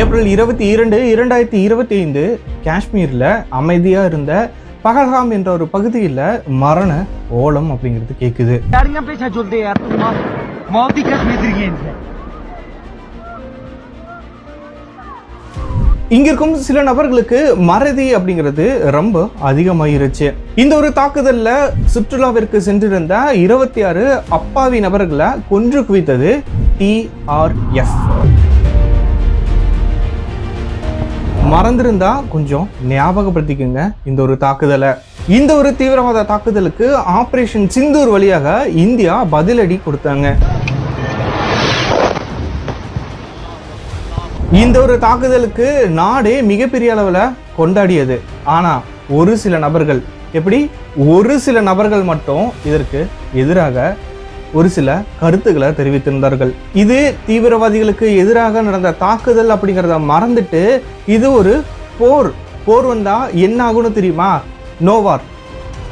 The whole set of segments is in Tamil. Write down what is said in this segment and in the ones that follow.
ஏப்ரல் இருபத்தி இரண்டு இரண்டாயிரத்தி இருபத்தி ஐந்து காஷ்மீரில் அமைதியாக இருந்த பகல்காம் என்ற ஒரு பகுதியில் மரண ஓலம் அப்படிங்கிறது கேட்குது இங்க இருக்கும் சில நபர்களுக்கு மறதி அப்படிங்கிறது ரொம்ப அதிகமாயிருச்சு. இந்த ஒரு தாக்குதல்ல சுற்றுலாவிற்கு சென்றிருந்த இருபத்தி ஆறு அப்பாவி நபர்களை கொன்று குவித்தது டிஆர்எஃப் மறந்திருந்தா கொஞ்சம் ஞாபகப்படுத்திக்கோங்க. இந்த ஒரு தாக்குதலை. இந்த ஒரு தீவிரவாத தாக்குதலுக்கு ஆபரேஷன் சிந்தூர் வழியாக இந்தியா பதிலடி கொடுத்தாங்க. இந்த ஒரு தாக்குதலுக்கு நாடே மிகப்பெரிய அளவில் கொண்டாடியது. ஆனால் ஒரு சில நபர்கள் எப்படி? ஒரு சில நபர்கள் மட்டும் இதற்கு எதிராக ஒரு சில கருத்துக்களை தெரிவித்திருந்தார்கள். இது தீவிரவாதிகளுக்கு எதிராக நடந்த தாக்குதல் அப்படிங்கிறத மறந்துட்டு இது ஒரு போர். போர் வந்தா என்ன ஆகும்னு தெரியுமா நோவார்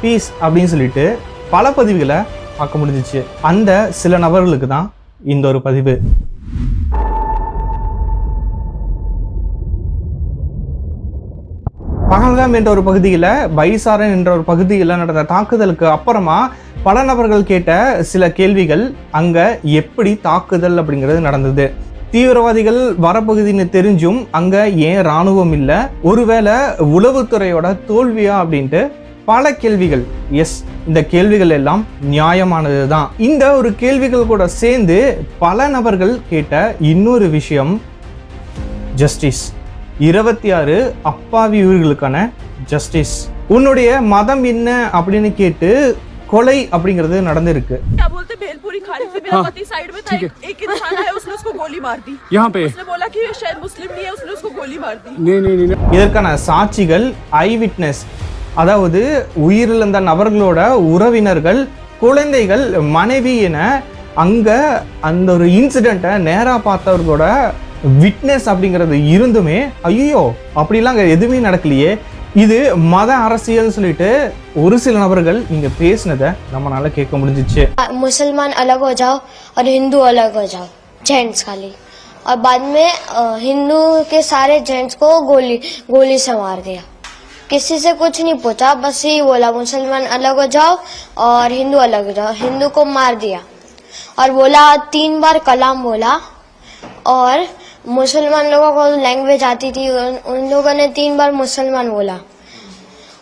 பீஸ் அப்படின்னு சொல்லிட்டு பல பதிவுகளை பார்க்க முடிஞ்சிச்சு. அந்த சில நபர்களுக்கு தான் இந்த ஒரு பதிவு. பகல்காம் என்ற ஒரு பகுதியில் பைசாரன் என்ற ஒரு பகுதியில் நடந்த தாக்குதலுக்கு அப்புறமா பல நபர்கள் கேட்ட சில கேள்விகள் அங்கே எப்படி தாக்குதல் அப்படிங்கிறது நடந்தது. தீவிரவாதிகள் வரப்பகுதின்னு தெரிஞ்சும் அங்கே ஏன் ராணுவம் இல்லை? ஒருவேளை உளவுத்துறையோட தோல்வியா அப்படின்ட்டு பல கேள்விகள். எஸ் இந்த கேள்விகள் எல்லாம் நியாயமானது தான் இந்த ஒரு கேள்விகள் கூட சேர்ந்து பல நபர்கள் கேட்ட இன்னொரு விஷயம் ஜஸ்டிஸ் இருபத்தி ஆறு அப்பாவி உயிர்களுக்கான ஜஸ்டிஸ் உன்னுடைய மதம் என்ன அப்படின்னு கேட்டு கொலை அப்படிங்கிறது நடந்திருக்கு क्या बोलते भेलपुरी खाने से मेरा पति साइड में था एक, एक इंसान है उसने उसको गोली मार दी यहाँ पे उसने बोला कि ये शायद मुस्लिम नहीं है उसने उसको गोली मार दी नहीं नहीं नहीं नहीं। இதற்கான சாட்சிகள் ஐ விட்னஸ் அதாவது உயிரிழந்த நபர்களோட உறவினர்கள் குழந்தைகள் மனைவி என அங்க அந்த ஒரு இன்சிடெண்ட்டை நேரா பார்த்தவர்களோட விட்னஸ் அப்படிங்கிறது இருந்துமே ஐயோ அப்படிலாம் அங்க எதுவுமே நடக்கலையே இது மத அரசியல்னு சொல்லிட்டு ஒரு சில நபர்கள் இங்க பேசினதை நம்மளால கேட்க முடிஞ்சிச்சு मुसलमान अलग हो जाओ और हिंदू अलग हो जाओ जेंट्स खाली और बाद में अ, हिंदू के सारे जेंट्स को गोली गोली से मार दिया किसी से कुछ नहीं पूछा बस यही बोला मुसलमान अलग हो जाओ और हिंदू अलग हो जाओ हिंदू को मार दिया और बोला तीन बार कलाम बोला और मुसलमान लोगों को लैंग्वेज आती थी उन, उन लोगों ने तीन बार मुसलमान बोला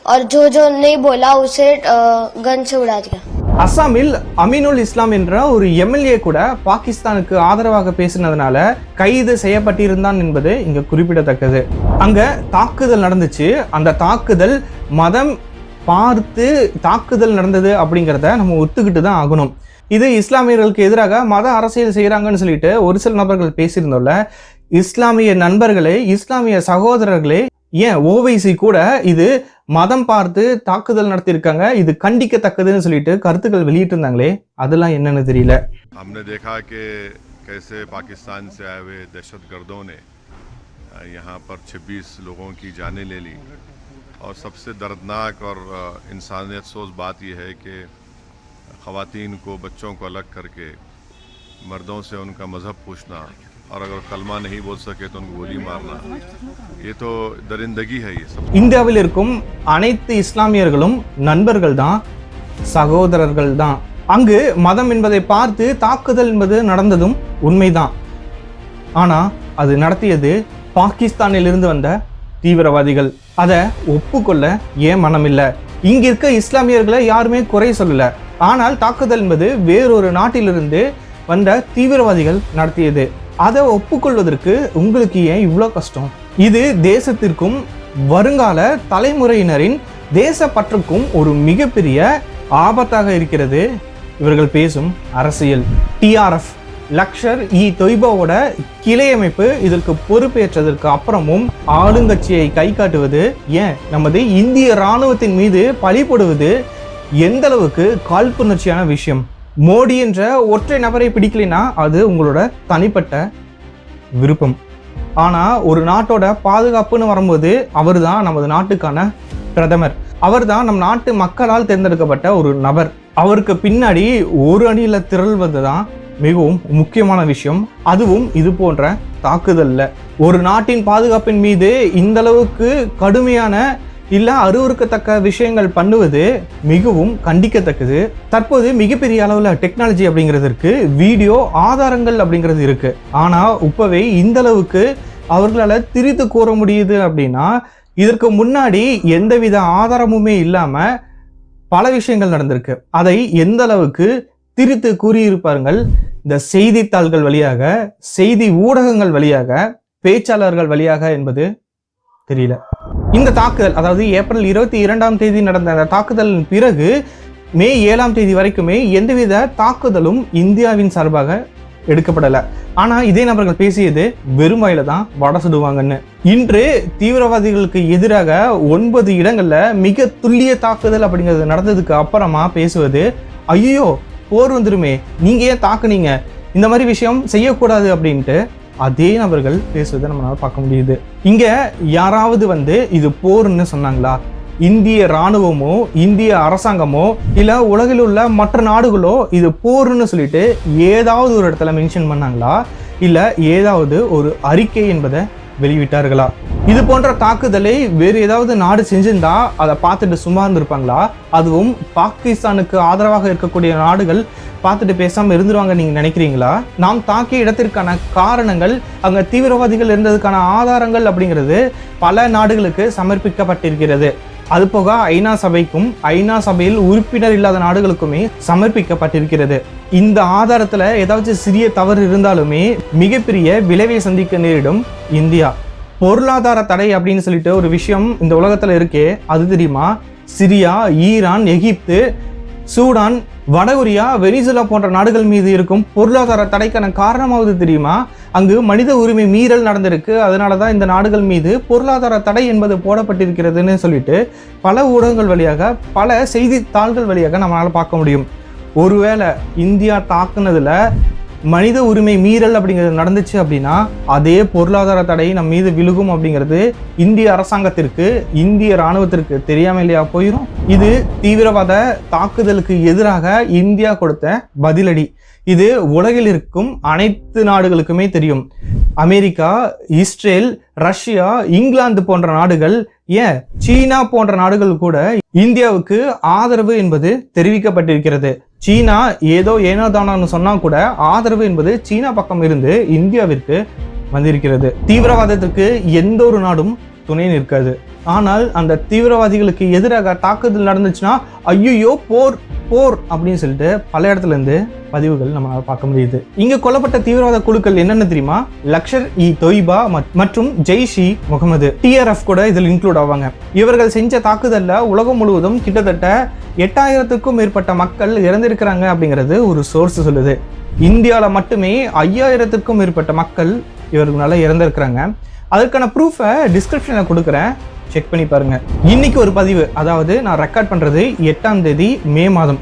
और जो जो नहीं बोला उसे अ, गन से उड़ा दिया அஸ்ஸாமில் அமீனுல் இஸ்லாம் என்ற ஒரு எம்எல்ஏ கூட பாகிஸ்தானுக்கு ஆதரவாக பேசினதுனால கைது செய்யப்பட்டிருந்தான் என்பது இங்க குறிப்பிடத்தக்கது அங்க தாக்குதல் நடந்துச்சு அந்த தாக்குதல் மதம் பார்த்து தாக்குதல் நடந்தது அப்படிங்கிறத நம்ம ஒத்துக்கிட்டு தான் ஆகணும் இது இஸ்லாமியர்களுக்கு எதிராக மத அரசியல் செய்கிறாங்கன்னு சொல்லிட்டு ஒரு சில நபர்கள் பேசியிருந்தோம்ல இஸ்லாமிய நண்பர்களே இஸ்லாமிய சகோதரர்களே ஏன் ஓவைசி கூட இது மதம் பார்த்து தாக்குதல் நடத்தியிருக்காங்க இது கண்டிக்கத்தக்கதுன்னு சொல்லிட்டு கருத்துக்கள் வெளியிட்டு இருந்தாங்களே அதெல்லாம் என்னன்னு தெரியல हमने देखा कि कैसे पाकिस्तान से आए हुए दहशत गर्दों ने अ, यहाँ पर 26 लोगों की जानें ले ली और सबसे दर्दनाक और अ, इंसानियत सोच बात यह है कि ख़वातीन को बच्चों को अलग करके मर्दों से उनका मज़हब पूछना और अगर कलमा नहीं बोल सके तो उनको गोली मारना ये तो दरिंदगी है ये सब இந்தியாவில் இருக்கும் அனைத்து இஸ்லாமியர்களும் நண்பர்கள் தான் சகோதரர்கள் தான் அங்கு மதம் என்பதை பார்த்து தாக்குதல் என்பது நடந்ததும் உண்மைதான் ஆனா அது நடத்தியது பாகிஸ்தானில் இருந்து வந்த தீவிரவாதிகள் அதை ஒப்புக்கொள்ள ஏன் மனம் இல்லை இங்க இருக்க இஸ்லாமியர்களை யாருமே குறை சொல்லல ஆனால் தாக்குதல் என்பது வேறொரு நாட்டிலிருந்து வந்த தீவிரவாதிகள் நடத்தியது. அதை ஒப்புக்கொள்வதற்கு உங்களுக்கு ஏன் இவ்வளோ கஷ்டம்? இது தேசத்திற்கும் வருங்கால தலைமுறையினரின் தேசப்பற்றுக்கும் ஒரு மிகப்பெரிய ஆபத்தாக இருக்கிறது. இவர்கள் பேசும் அரசியல். டிஆர்எஃப் லக்ஷர் இ தொய்பாவோட கிளையமைப்பு இதற்கு பொறுப்பேற்றதற்கு அப்புறமும் ஆளுங்கட்சியை கை காட்டுவது ஏன்? நமது இந்திய இராணுவத்தின் மீது பழி போடுவது எந்த அளவுக்கு காழ்ப்புணர்ச்சியான விஷயம்? மோடி என்ற ஒற்றை நபரை பிடிக்கலைன்னா அது உங்களோட தனிப்பட்ட விருப்பம். ஆனால் ஒரு நாட்டோட பாதுகாப்புன்னு வரும்போது அவர் தான் நமது நாட்டுக்கான பிரதமர். அவர் தான் நம் நாட்டு மக்களால் தேர்ந்தெடுக்கப்பட்ட ஒரு நபர். அவருக்கு பின்னாடி ஒரு அணியில் திரள்வது தான் மிகவும் முக்கியமான விஷயம். அதுவும் இது போன்ற தாக்குதல்ல. ஒரு நாட்டின் பாதுகாப்பின் மீது இந்த அளவுக்கு கடுமையான இல்லை அருவருக்கத்தக்க விஷயங்கள் பண்ணுவது மிகவும் கண்டிக்கத்தக்கது. தற்போது மிகப்பெரிய அளவில் டெக்னாலஜி அப்படிங்கிறதுக்கு வீடியோ ஆதாரங்கள் அப்படிங்கிறது இருக்குது ஆனால் இப்போவே இந்த அளவுக்கு அவர்களால் திரித்து கூற முடியுது அப்படின்னா இதற்கு முன்னாடி எந்தவித ஆதாரமுமே இல்லாமல் பல விஷயங்கள் நடந்திருக்கு. அதை எந்த அளவுக்கு திரித்து கூறியிருப்பார்கள்? இந்த செய்தித்தாள்கள் வழியாக செய்தி ஊடகங்கள் வழியாக பேச்சாளர்கள் வழியாக என்பது தெரியல. இந்த தாக்குதல் அதாவது ஏப்ரல் இருபத்தி இரண்டாம் தேதி நடந்த அந்த தாக்குதலின் பிறகு மே ஏழாம் தேதி வரைக்குமே எந்தவித தாக்குதலும் இந்தியாவின் சார்பாக எடுக்கப்படலை. ஆனால் இதே நபர்கள் பேசியது வெறும் வாயில தான் வடை சுடுவாங்கன்னு. இன்று தீவிரவாதிகளுக்கு எதிராக ஒன்பது இடங்களில் மிக துல்லிய தாக்குதல் அப்படிங்கிறது நடந்ததுக்கு அப்புறமா பேசுவது ஐயோ போர் வந்துருமே நீங்கள் ஏன் தாக்குனீங்க? இந்த மாதிரி விஷயம் செய்யக்கூடாது அப்படின்ட்டு அதே நபர்கள் பேசுவதை நம்மளால் பார்க்க முடியுது. இங்கே யாராவது வந்து இது போர்னு சொன்னாங்களா? இந்திய ராணுவமோ இந்திய அரசாங்கமோ இல்லை உலகில் உள்ள மற்ற நாடுகளோ இது போர்னு சொல்லிட்டு ஏதாவது ஒரு இடத்துல மென்ஷன் பண்ணாங்களா? இல்லை ஏதாவது ஒரு அறிக்கை என்பதை வெளியிட்டார்களா? இது போன்ற தாக்குதலை வேறு ஏதாவது நாடு செஞ்சிருந்தா அதை பார்த்துட்டு சும்மா இருந்திருப்பாங்களா? அதுவும் பாகிஸ்தானுக்கு ஆதரவாக இருக்கக்கூடிய நாடுகள் பார்த்துட்டு பேசாமல் இருந்துருவாங்க நீங்கள் நினைக்கிறீங்களா? நாம் தாக்கிய இடத்திற்கான காரணங்கள் அங்கே தீவிரவாதிகள் இருந்ததுக்கான ஆதாரங்கள் அப்படிங்கிறது பல நாடுகளுக்கு சமர்ப்பிக்கப்பட்டிருக்கிறது. அது போக ஐநா சபைக்கும் ஐநா சபையில் உறுப்பினர் இல்லாத நாடுகளுக்குமே சமர்ப்பிக்கப்பட்டிருக்கிறது. இந்த ஆதாரத்தில் ஏதாச்சும் சிறிய தவறு இருந்தாலுமே மிகப்பெரிய விளைவை சந்திக்க நேரிடும் இந்தியா. பொருளாதார தடை அப்படின்னு சொல்லிட்டு ஒரு விஷயம் இந்த உலகத்தில் இருக்கே. அது தெரியுமா? சிரியா ஈரான் எகிப்து சூடான் வடகொரியா வெனிசுலா போன்ற நாடுகள் மீது இருக்கும் பொருளாதார தடைக்கான காரணமாவது தெரியுமா? அங்கு மனித உரிமை மீறல் நடந்திருக்கு. அதனால தான் இந்த நாடுகள் மீது பொருளாதார தடை என்பது போடப்பட்டிருக்கிறதுன்னு சொல்லிட்டு பல ஊடகங்கள் வழியாக பல செய்தித்தாள்கள் வழியாக நம்மளால் பார்க்க முடியும். ஒருவேளை இந்தியா தாக்குனதில் மனித உரிமை மீறல் அப்படிங்கிறது நடந்துச்சு அப்படின்னா அதே பொருளாதார தடை நம் மீது விழுகும் அப்படிங்கிறது இந்திய அரசாங்கத்திற்கு இந்திய இராணுவத்திற்கு தெரியாம இல்லையா போயிடும் இது தீவிரவாத தாக்குதலுக்கு எதிராக இந்தியா கொடுத்த பதிலடி. இது உலகில் இருக்கும் அனைத்து நாடுகளுக்குமே தெரியும். அமெரிக்கா இஸ்ரேல் ரஷ்யா இங்கிலாந்து போன்ற நாடுகள் ஏன் சீனா போன்ற நாடுகள் கூட இந்தியாவுக்கு ஆதரவு என்பது தெரிவிக்கப்பட்டிருக்கிறது. சீனா ஏதோ ஏனோ தானோன்னு சொன்னா கூட ஆதரவு என்பது சீனா பக்கம் இருந்து இந்தியாவிற்கு வந்திருக்கிறது. தீவிரவாதத்திற்கு எந்த ஒரு நாடும் துணை நிற்காது. ஆனால் அந்த தீவிரவாதிகளுக்கு எதிராக தாக்குதல் நடந்துச்சுன்னா ஐயோ போர் போர் அப்படின்னு சொல்லிட்டு பல இடத்துல இருந்து பதிவுகள் நம்மளால் பார்க்க முடியுது. இங்க கொல்லப்பட்ட தீவிரவாத குழுக்கள் என்னென்ன தெரியுமா? லக்ஷர் இ தொய்பா மத்- மற்றும் ஜெய்ஷ் இ முகமது. டிஆர்எஃப் கூட இதில் இன்க்ளூட் ஆவாங்க. இவர்கள் செஞ்ச தாக்குதலில் உலகம் முழுவதும் கிட்டத்தட்ட எட்டாயிரத்துக்கும் மேற்பட்ட மக்கள் இறந்திருக்கிறாங்க அப்படிங்கிறது ஒரு சோர்ஸ் சொல்லுது. இந்தியாவில் மட்டுமே ஐயாயிரத்துக்கும் மேற்பட்ட மக்கள் இவர்களால இறந்திருக்கிறாங்க. அதற்கான ப்ரூஃபை டிஸ்கிரிப்ஷனில் கொடுக்குறேன். செக் பண்ணி பாருங்க. இன்னைக்கு ஒரு பதிவு. அதாவது நான் ரெக்கார்ட் பண்ணுறது எட்டாம் தேதி மே மாதம்.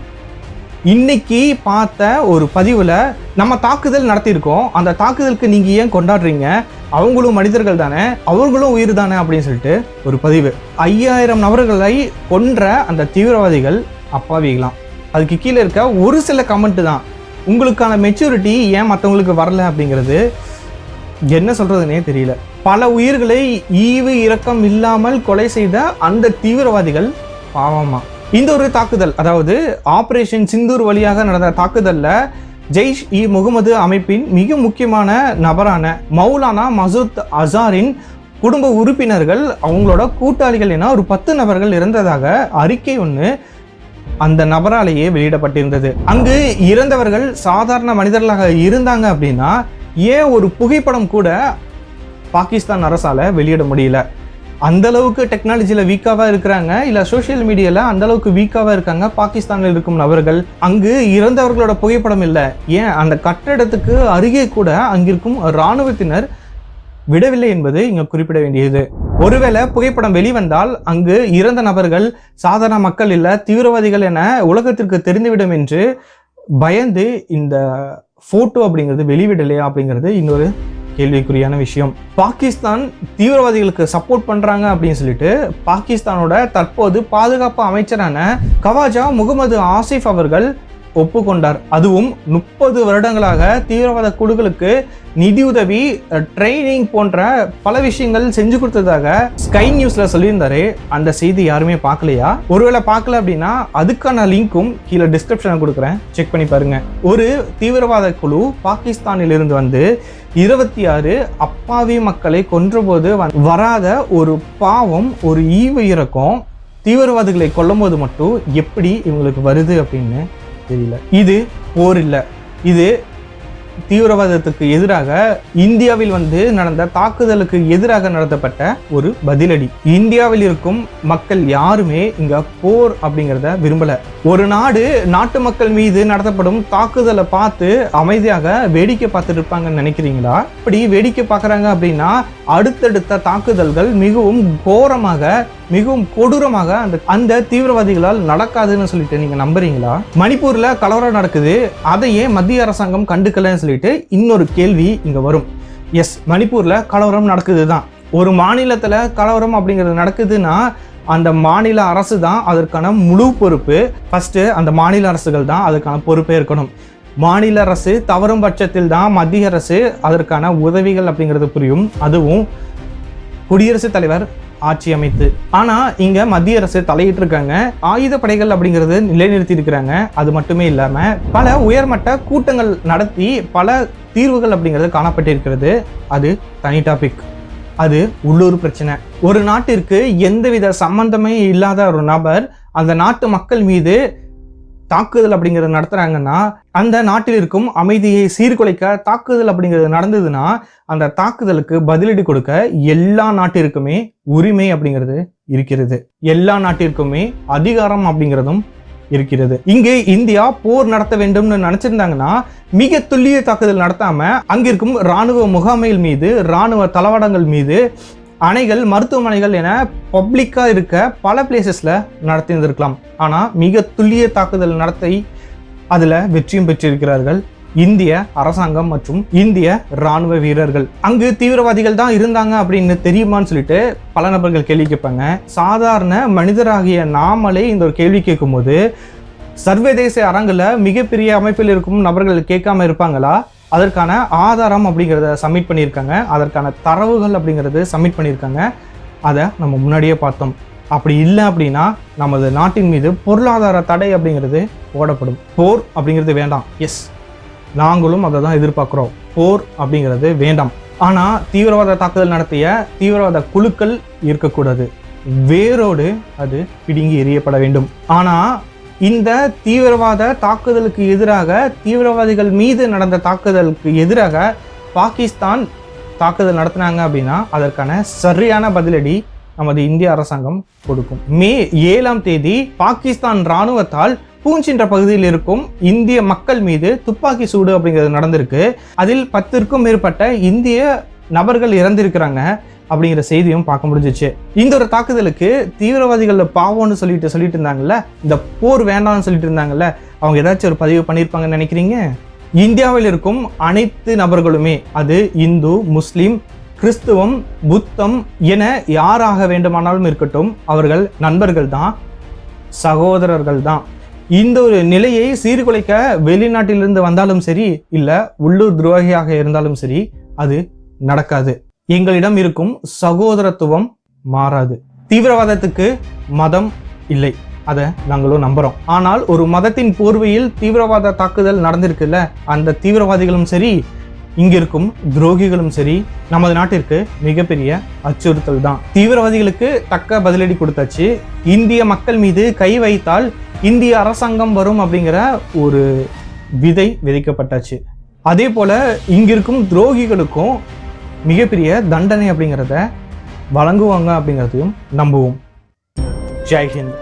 இன்னைக்கு பார்த்த ஒரு பதிவில் நம்ம தாக்குதல் நடத்தியிருக்கோம். அந்த தாக்குதலுக்கு நீங்கள் ஏன் கொண்டாடுறீங்க? அவங்களும் மனிதர்கள் தானே? அவர்களும் உயிர் தானே? அப்படின்னு சொல்லிட்டு ஒரு பதிவு. ஐயாயிரம் நபர்களை கொன்ற அந்த தீவிரவாதிகள் அப்பாவிகளாம். அதுக்கு கீழே இருக்க ஒரு சில கமெண்ட் தான். உங்களுக்கான மெச்சூரிட்டி ஏன் மற்றவங்களுக்கு வரல அப்படிங்கிறது என்ன சொல்றதுனே தெரியல. பல உயிர்களை ஈவு இரக்கம் இல்லாமல் கொலை செய்த அந்த தீவிரவாதிகள் பாவமா? இந்த ஒரு தாக்குதல் அதாவது ஆபரேஷன் சிந்தூர் வழியாக நடந்த தாக்குதல்ல ஜெய்ஷ் இ முகமது அமைப்பின் மிக முக்கியமான நபரான மௌலானா மசூத் அசாரின் குடும்ப உறுப்பினர்கள் அவங்களோட கூட்டாளிகள் என ஒரு பத்து நபர்கள் இறந்ததாக அறிக்கை ஒன்று அந்த நபராலேயே வெளியிடப்பட்டிருந்தது. அங்கு இறந்தவர்கள் சாதாரண மனிதர்களாக இருந்தாங்க அப்படின்னா ஏன் ஒரு புகைப்படம் கூட பாகிஸ்தான் அரசால் வெளியிட முடியல? அந்த அளவுக்கு டெக்னாலஜியில் வீக்காவாக இருக்கிறாங்க? இல்லை சோஷியல் மீடியாவில் அந்த அளவுக்கு வீக்காவாக இருக்காங்க பாகிஸ்தானில் இருக்கும் நபர்கள்? அங்கு இறந்தவர்களோட புகைப்படம் இல்லை. ஏன்? அந்த கட்டடத்துக்கு அருகே கூட அங்கிருக்கும் இராணுவத்தினர் விடவில்லை என்பது இங்கே குறிப்பிட வேண்டியது. ஒருவேளை புகைப்படம் வெளிவந்தால் அங்கு இறந்த நபர்கள் சாதாரண மக்கள் இல்லை தீவிரவாதிகள் என உலகத்திற்கு தெரிந்துவிடும் என்று பயந்து இந்த ஃபோட்டோ அப்படிங்கிறது வெளிவிடலையா அப்படிங்கிறது இன்னொரு கேள்விக்குறியான விஷயம். பாகிஸ்தான் தீவிரவாதிகளுக்கு சப்போர்ட் பண்ணுறாங்க அப்படின்னு சொல்லிட்டு பாகிஸ்தானோட தற்போது பாதுகாப்பு அமைச்சரான கவாஜா முகமது ஆசிஃப் அவர்கள் ஒப்புக்கொண்டார். அதுவும் முப்பது வருடங்களாக தீவிரவாத குழுக்களுக்கு நிதியுதவி ட்ரைனிங் போன்ற பல விஷயங்கள் செஞ்சு கொடுத்ததாக ஸ்கை நியூஸ்ல சொல்லியிருந்தாரு. அந்த செய்தி யாருமே பார்க்கலையா? ஒருவேளை பார்க்கல அப்படின்னா அதுக்கான லிங்க்கும் கீழே டிஸ்கிரிப்ஷனில் கொடுக்குறேன். செக் பண்ணி பாருங்க. ஒரு தீவிரவாத குழு பாகிஸ்தானில் இருந்து வந்து இருபத்தி ஆறு அப்பாவி மக்களை கொன்றபோது வராத ஒரு பாவம் ஒரு ஈவு இறக்கம் தீவிரவாதிகளை கொல்லும்போது மட்டும் எப்படி இவங்களுக்கு வருது அப்படின்னு தெரியல. இது போர் இல்லை. இது தீவிரவாதத்துக்கு எதிராக இந்தியாவில் வந்து நடந்த தாக்குதலுக்கு எதிராக நடத்தப்பட்ட ஒரு பதிலடி. இந்தியாவில் இருக்கும் மக்கள் யாருமே இங்க போர் அப்படிங்கிறத விரும்பல. ஒரு நாடு நாட்டு மக்கள் மீது நடத்தப்படும் தாக்குதலை பார்த்து அமைதியாக வேடிக்கை பார்த்துட்டு இருப்பாங்கன்னு நினைக்கிறீங்களா? இப்படி வேடிக்கை பார்க்குறாங்க அப்படின்னா அடுத்தடுத்த தாக்குதல்கள் மிகவும் கோரமாக மிகவும் கொடூரமாக அந்த அந்த தீவிரவாதிகளால் நடக்காதுன்னு சொல்லிட்டு நீங்க நம்புறீங்களா? மணிப்பூர்ல கலவரம் நடக்குது. அதையே மத்திய அரசாங்கம் கண்டுக்கலன்னு சொல்லிட்டு இன்னொரு கேள்வி இங்க வரும். எஸ் மணிப்பூர்ல கலவரம் நடக்குது தான் ஒரு மாநிலத்துல கலவரம் அப்படிங்கிறது நடக்குதுன்னா அந்த மாநில அரசு தான் அதற்கான முழு பொறுப்பு. ஃபர்ஸ்ட் அந்த மாநில அரசுகள் தான் அதுக்கான பொறுப்பே இருக்கணும். மாநில அரசு தவறும் பட்சத்தில் தான் மத்திய அரசு அதற்கான உதவிகள் அப்படிங்கிறது புரியும். அதுவும் குடியரசுத் தலைவர் ஆட்சி அமைத்து. ஆனா இங்க மத்திய அரசு தலையிட்டு இருக்காங்க ஆயுத படைகள் அப்படிங்கிறது நிலைநிறுத்தி இருக்கிறாங்க அது மட்டுமே இல்லாம பல உயர்மட்ட கூட்டங்கள் நடத்தி பல தீர்வுகள் அப்படிங்கிறது காணப்பட்டிருக்கிறது. அது தனி டாபிக் அது உள்ளூர் பிரச்சனை. ஒரு நாட்டிற்கு எந்தவித சம்பந்தமே இல்லாத ஒரு நபர் அந்த நாட்டு மக்கள் மீது தாக்குதல் அப்படிங்கிறது நடத்துகிறாங்கன்னா அந்த நாட்டில் இருக்கும் அமைதியை சீர்குலைக்க தாக்குதல் அப்படிங்கிறது நடந்ததுன்னா அந்த தாக்குதலுக்கு பதிலடி கொடுக்க எல்லா நாட்டிற்குமே உரிமை அப்படிங்கிறது இருக்கிறது. எல்லா நாட்டிற்குமே அதிகாரம் அப்படிங்கிறதும் இருக்கிறது. இங்கே இந்தியா போர் நடத்த வேண்டும்னு நினைச்சிருந்தாங்கன்னா மிக துல்லிய தாக்குதல் நடத்தாம அங்கிருக்கும் ராணுவ முகாமைகள் மீது ராணுவ தளவாடங்கள் மீது அணைகள் மருத்துவமனைகள் என பப்ளிக்காக இருக்க பல பிளேசஸில் நடத்தி இருந்திருக்கலாம் ஆனால் மிக துல்லிய தாக்குதல் நடத்தி அதில் வெற்றியும் பெற்றிருக்கிறார்கள். இந்திய அரசாங்கம் மற்றும் இந்திய ராணுவ வீரர்கள். அங்கு தீவிரவாதிகள் தான் இருந்தாங்க அப்படின்னு தெரியுமான்னு சொல்லிட்டு பல நபர்கள் கேள்வி கேட்பாங்க. சாதாரண மனிதராகிய நாமளே இந்த ஒரு கேள்வி கேட்கும்போது சர்வதேச அரங்கில் மிகப்பெரிய அமைப்பில் இருக்கும் நபர்கள் கேட்காம இருப்பாங்களா? அதற்கான ஆதாரம் அப்படிங்கிறத சப்மிட் பண்ணியிருக்காங்க. அதற்கான தரவுகள் அப்படிங்கிறது சப்மிட் பண்ணியிருக்காங்க. அதை நம்ம முன்னாடியே பார்த்தோம். அப்படி இல்லை அப்படின்னா நமது நாட்டின் மீது பொருளாதார தடை அப்படிங்கிறது போடப்படும். போர் அப்படிங்கிறது வேண்டாம். எஸ் நாங்களும் அதை தான் எதிர்பார்க்குறோம். போர் அப்படிங்கிறது வேண்டாம். ஆனால் தீவிரவாத தாக்குதல் நடத்திய தீவிரவாத குழுக்கள் இருக்கக்கூடாது. வேரோடு அது பிடுங்கி எறியப்பட வேண்டும். ஆனால் இந்த தீவிரவாத தாக்குதலுக்கு எதிராக தீவிரவாதிகள் மீது நடந்த தாக்குதலுக்கு எதிராக பாகிஸ்தான் தாக்குதல் நடத்தினாங்க அப்படின்னா அதற்கான சரியான பதிலடி நமது இந்திய அரசாங்கம் கொடுக்கும். மே ஏழாம் தேதி பாகிஸ்தான் இராணுவத்தால் பூஞ்ச் என்ற பகுதியில் இருக்கும் இந்திய மக்கள் மீது துப்பாக்கி சூடு அப்படிங்கிறது நடந்திருக்கு. அதில் பத்திற்கும் மேற்பட்ட இந்திய நபர்கள் இறந்திருக்கிறாங்க. அப்படிங்கிற செய்தியும் பார்க்க முடிஞ்சிச்சு. இந்த ஒரு தாக்குதலுக்கு தீவிரவாதிகள் பாவம்னு சொல்லிட்டு சொல்லிட்டு இருந்தாங்கல்ல இந்த போர் வேண்டாம்னு சொல்லிட்டு இருந்தாங்கல்ல அவங்க ஏதாச்சும் ஒரு பதிவு பண்ணியிருப்பாங்கன்னு நினைக்கிறீங்க? இந்தியாவில் இருக்கும் அனைத்து நபர்களுமே அது இந்து முஸ்லீம் கிறிஸ்துவம் புத்தம் என யாராக வேண்டுமானாலும் இருக்கட்டும் அவர்கள் நண்பர்கள் தான் சகோதரர்கள் தான். இந்த ஒரு நிலையை சீர்குலைக்க வெளிநாட்டிலிருந்து வந்தாலும் சரி இல்லை உள்ளூர் துரோகியாக இருந்தாலும் சரி அது நடக்காது. எங்களிடம் இருக்கும் சகோதரத்துவம் மாறாது. தீவிரவாதத்துக்கு மதம் இல்லை. அதை நாங்களும் நம்புறோம். ஆனால் ஒரு மதத்தின் போர்வையில் தீவிரவாத தாக்குதல் நடந்திருக்குல்ல அந்த தீவிரவாதிகளும் சரி இங்கிருக்கும் துரோகிகளும் சரி நமது நாட்டிற்கு மிகப்பெரிய அச்சுறுத்தல் தான். தீவிரவாதிகளுக்கு தக்க பதிலடி கொடுத்தாச்சு. இந்திய மக்கள் மீது கை வைத்தால் இந்திய அரசாங்கம் வரும் அப்படிங்கிற ஒரு விதை விதைக்கப்பட்டாச்சு. அதே போல இங்கிருக்கும் துரோகிகளுக்கும் மிகப்பெரிய தண்டனை அப்படிங்கிறத வழங்குவாங்க அப்படிங்கிறதையும் நம்புவோம். ஜெய்ஹிந்த்